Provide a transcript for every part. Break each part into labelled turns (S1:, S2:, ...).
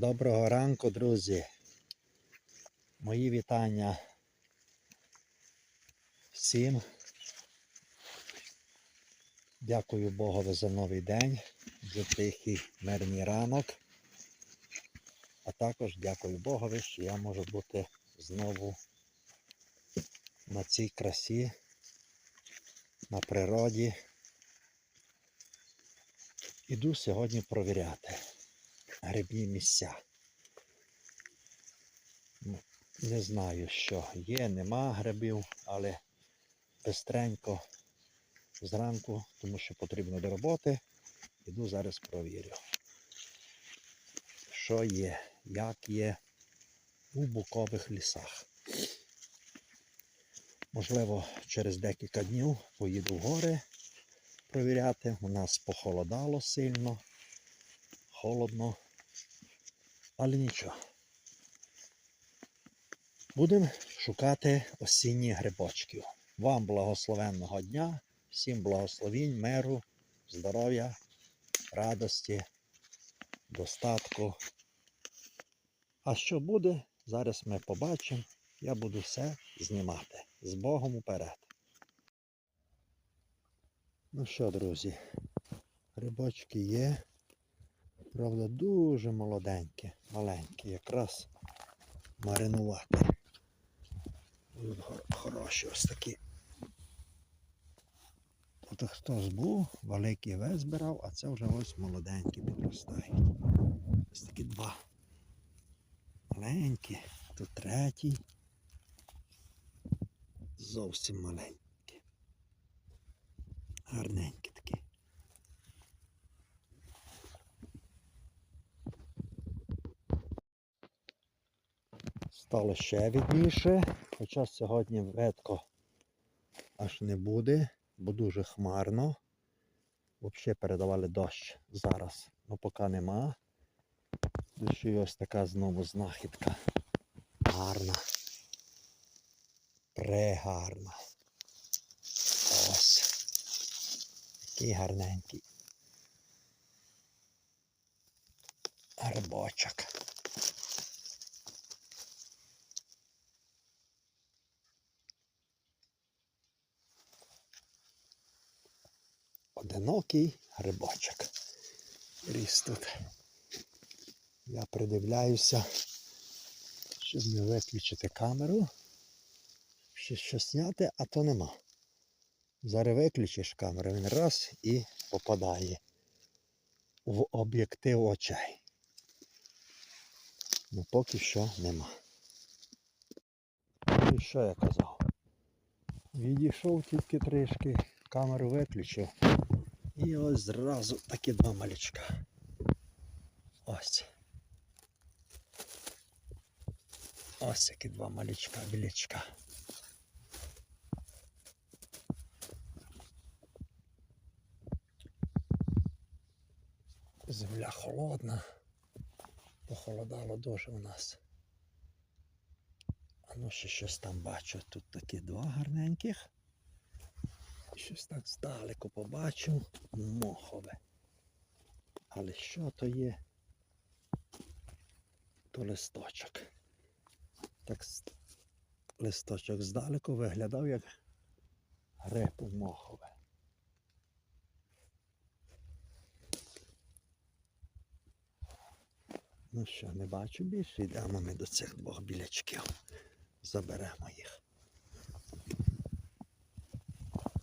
S1: Доброго ранку, друзі. Мої вітання всім. Дякую Богові за новий день, за тихий мирний ранок. А також дякую Богові, що я можу бути знову на цій красі, на природі. Іду сьогодні провіряти грибні місця. Ну, Не знаю, що є, нема грибів, але бистренько зранку, тому що потрібно до роботи. Іду зараз провірю, що є, як є у букових лісах. Можливо, через декілька днів поїду в гори провіряти. У нас похолодало сильно, холодно, але нічого. Будемо шукати осінні грибочків. Вам благословенного дня, всім благословінь, миру, здоров'я, радості, достатку. А що буде, зараз ми побачимо. Я буду все знімати. З Богом уперед. Ну що, друзі, грибочки є. Правда, дуже молоденькі, маленькі, якраз маринувати. Хороші ось такі. Тут хтось був, великий весь збирав, а це вже ось молоденькі підростають. Ось такі два. Маленькі, тут третій. Зовсім маленькі. Гарненькі такі. Стало ще відніше, хоча сьогодні ветко аж не буде, бо дуже хмарно. Взагалі передавали дощ зараз, ну поки нема. І ось така знову знахідка. Гарна. Прегарна. Ось. Такий гарненький. Грибочок. Одинокий грибочок. Ріс тут. Я придивляюся, щоб не виключити камеру. Ще щось зняти, а то нема. Зараз виключиш камеру, він раз і попадає в об'єктив очей. Ну поки що нема. І що я казав? Відійшов тільки трішки, камеру виключив. І ось зразу такі два малючка. Ось. Ось такі два малючка, білячка. Земля холодна. Похолодало дуже у нас. А ну ще щось там бачу. Тут такі два гарненьких. Щось так здалеку побачив. Мохове. Але що то є? То листочок. Так листочок здалеку виглядав як гриб мохове. Ну що, не бачу більше, йдемо ми до цих двох білячків. Заберемо їх.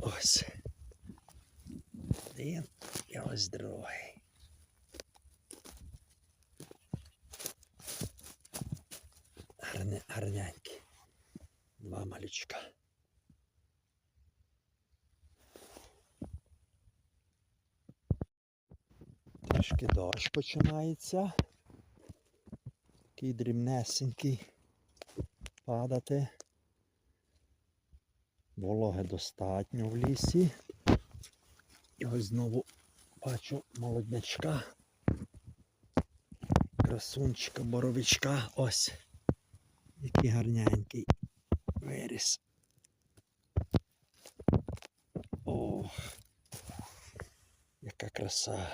S1: Ось. Один і ось другий. Гарне, гарненькі. Два малючка. Трішки дощ починається. Такий дрібнесенький падати. Вологи достатньо в лісі. І ось знову бачу молоднячка. Красунчика, боровичка. Ось. Який гарненький виріс. Ох. Яка краса.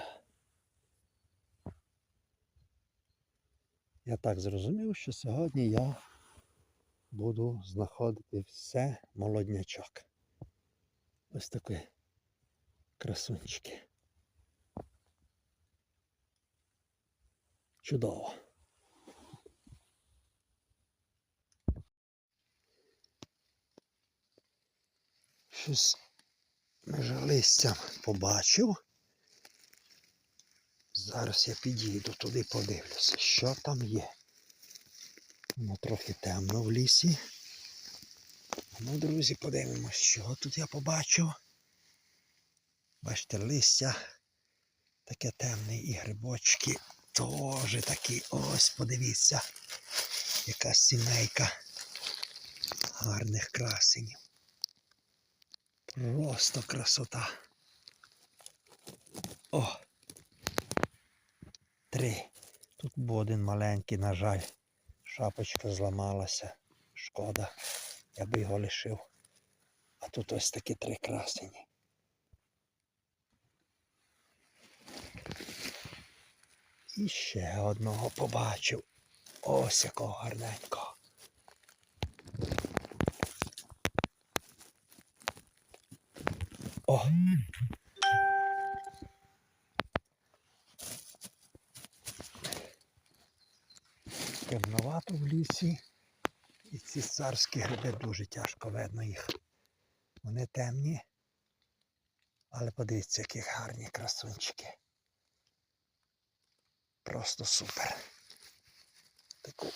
S1: Я так зрозумів, що сьогодні я буду знаходити все молоднячок. Ось такі красунчики. Чудово. Щось межа листям побачив. Зараз я підійду туди подивлюся, що там є. Воно трохи темно в лісі. Ну, друзі, подивимось, що тут я побачив. Бачите, листя таке темне і грибочки теж такі. Ось, подивіться, яка сімейка гарних красенів. Просто красота. О! Три. Тут був один маленький, на жаль. Шапочка зламалася. Шкода. Я би його лишив. А тут ось такі три красені. І ще одного побачив. Ось якого гарненького. О! Темновато в лісі. І ці царські гриби дуже тяжко видно їх. Вони темні. Але подивіться, які гарні красунчики. Просто супер. Таку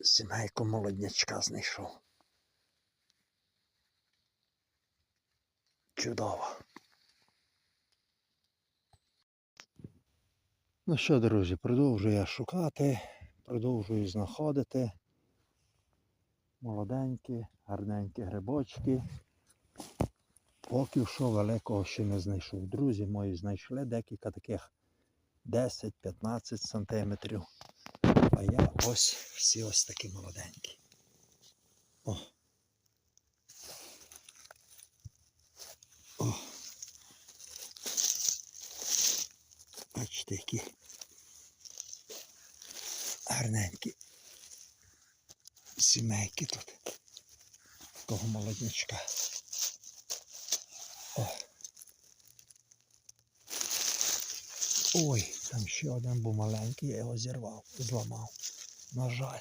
S1: сімейку молоднячка знайшов. Чудово. Ну що, друзі, продовжую я шукати, продовжую знаходити молоденькі, гарненькі грибочки. Поки що великого ще не знайшов. Друзі мої знайшли декілька таких 10-15 сантиметрів. А я ось всі ось такі молоденькі. О. О. Бачите, які гарненькі сімейки тут. Того молоднячка. О. Ой, там ще один був маленький, я його зірвав, зламав. На жаль.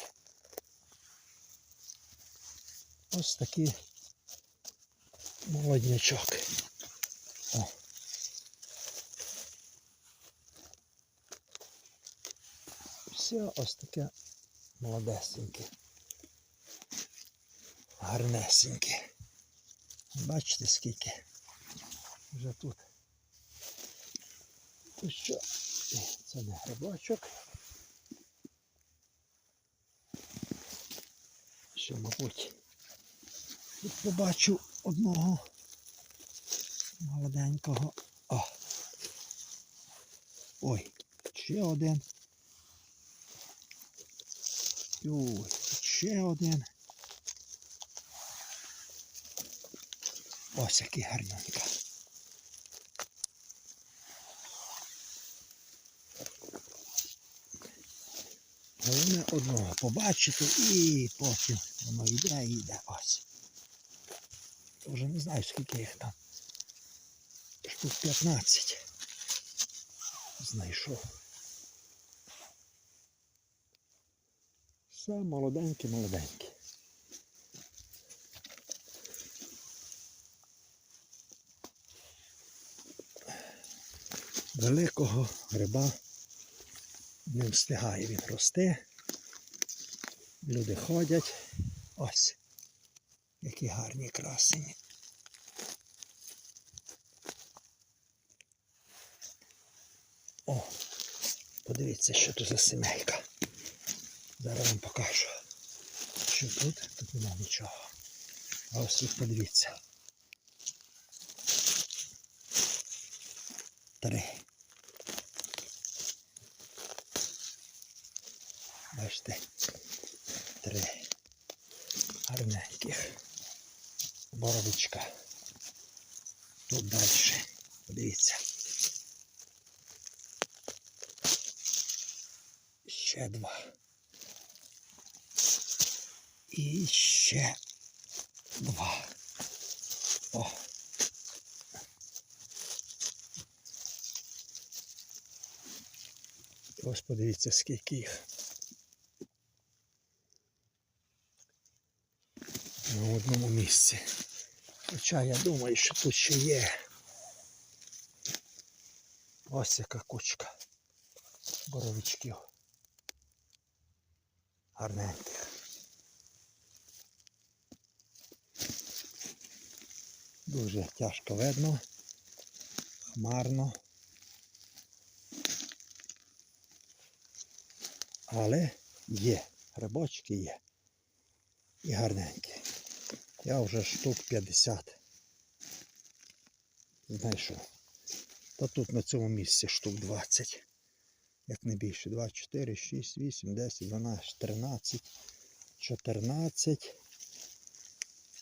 S1: Ось такий молоднячок. О. Все ось таке молодесеньке. Гарнесеньке. Бачите скільки вже тут. Ну що, це не грибочок. Ще, мабуть, тут побачив одного молоденького. О. Ой, ще один. Ой, ще один. Ось який гарненька. Головне одного побачити і потім воно йде і йде ось. Я вже не знаю скільки їх там. Штук 15 знайшов. Все молоденькі, молоденькі. Великого гриба не встигає він рости. Люди ходять. Ось. Які гарні красені. О, подивіться, що тут за сімейка. Зараз вам покажу. Що тут? Тут нема нічого. А ось тут подивіться. Три. Бачите, три гарненьких боровичка. Тут далі. Подивіться. Ще два. І ще два. О. Ось подивіться, скільки їх. На одному місці. Хоча я думаю, що тут ще є. Ось яка кучка боровичків. Гарненьких. Дуже тяжко видно, хмарно. Але є, грибочки є. І гарненькі. Я вже штук 50 знайшов. Та тут на цьому місці штук 20. Як не більше. 2, 4, 6, 8, 10, 12, 13, 14.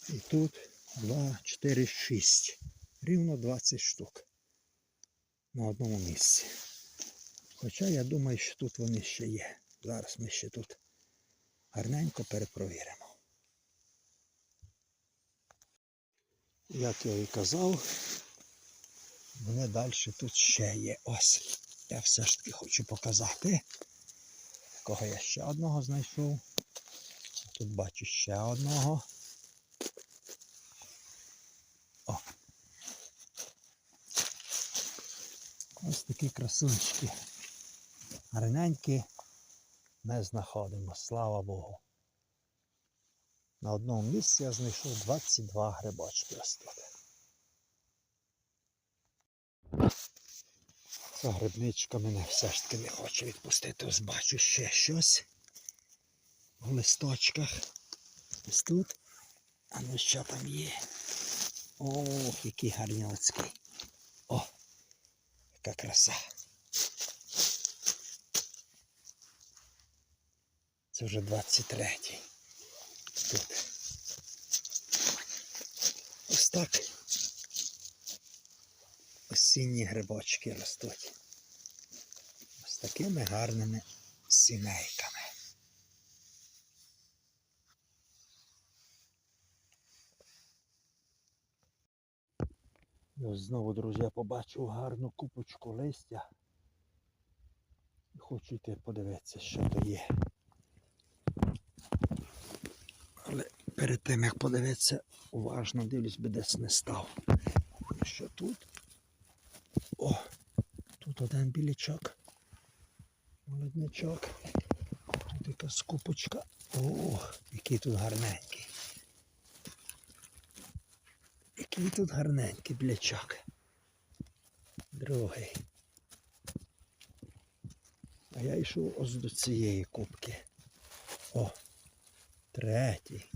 S1: І тут 2, 4, 6. Рівно 20 штук. На одному місці. Хоча я думаю, що тут вони ще є. Зараз ми ще тут гарненько перепровіримо. Як я і казав, вони далі тут ще є. Ось. Я все ж таки хочу показати. Кого я ще одного знайшов. Тут бачу ще одного. Ось такі красунчики. Гарненькі ми знаходимо, слава Богу. На одному місці я знайшов 22 грибочки ось тут. Ця грибничка мене все ж таки не хоче відпустити. Ось бачу ще щось в листочках. Ось тут. А ну що там є? Ох, який гарньоцький. О, яка краса. Це вже 23-й. Тут. Ось так. Осінні грибочки ростуть. Ось такими гарними сімейками. І знову, друзі, побачив гарну купочку листя. Хочу йти подивитися, що то є. Але перед тим як подивитися, уважно дивлюсь, би десь не став. Що тут? О, тут один білячок. Молоднячок. Тут якась купочка. О, який тут гарненький. Який тут гарненький білячок. Другий. А я йшов ось до цієї кубки. О, третій.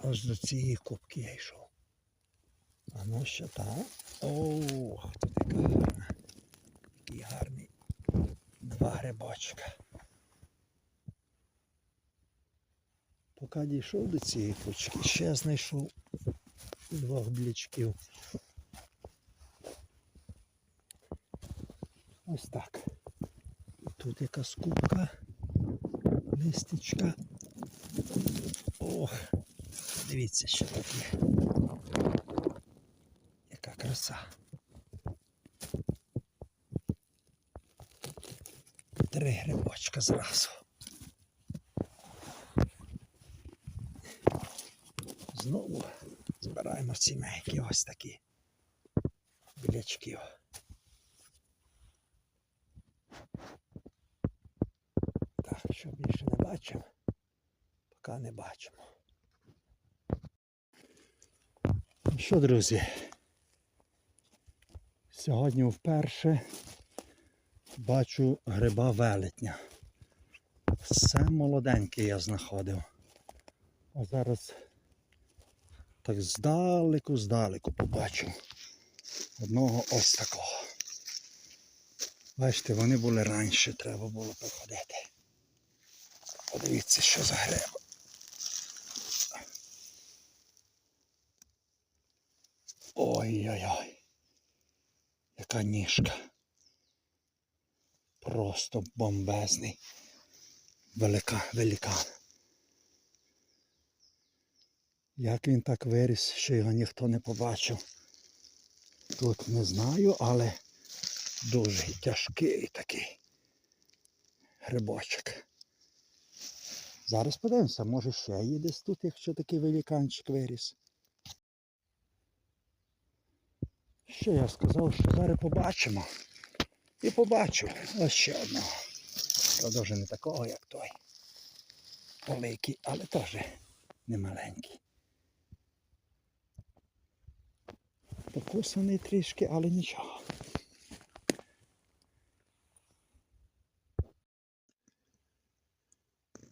S1: Ось до цієї кубки я йшов. А ну що там? Ох, тут яка гарна. Який гарний. Два грибочка. Поки дійшов до цієї кучки, ще знайшов двох блічків. Ось так. Тут якась кубка, листечка. Ох, дивіться, що тут є. Яка краса. Три грибочка зразу. Знову збираємо сімейки ось такі білячків. Так, що більше не бачимо, поки не бачимо. Ну що, друзі? Сьогодні вперше бачу гриба велетня. Все молоденьке я знаходив. А зараз так здалеку, здалеку побачив одного ось такого. Бачите, вони були раніше, треба було приходити. Подивіться, що за гриб. Ой-ой-ой. Яка ніжка. Просто бомбезний. Велика, великан. Як він так виріс, що його ніхто не побачив. Тут не знаю, але дуже тяжкий такий грибочок. Зараз подивимося, може ще є десь тут, якщо такий великанчик виріс. Що я сказав, що зараз побачимо. І побачив ось ще одного. Правда, вже не такого, як той. Великий, але теж не Покусаний трішки, але нічого.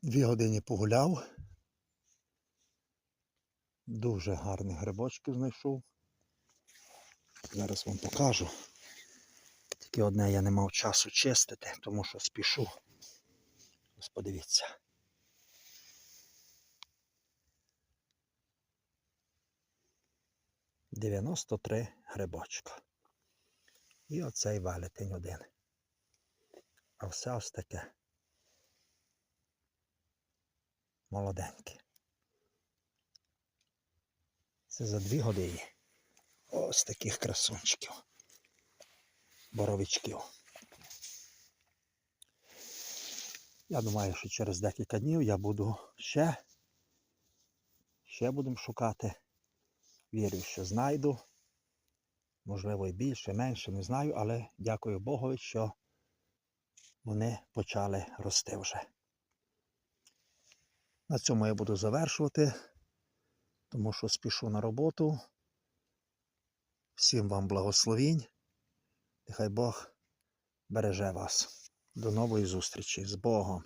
S1: Дві години погуляв. Дуже гарні грибочки знайшов. Зараз вам покажу. Тільки одне я не мав часу чистити, тому що спішу. Ось подивіться. Дев'яносто три грибочка. І оцей велетень один. А все ось таке. Молоденьке. Це за дві години. Ось таких красунчиків. Боровичків. Я думаю, що через декілька днів я буду ще. Ще будемо шукати. Вірю, що знайду. Можливо, і більше, менше, не знаю, але дякую Богові, що вони почали рости вже. На цьому я буду завершувати, тому що спішу на роботу. Всім вам благословінь. Нехай Бог береже вас. До нової зустрічі з Богом.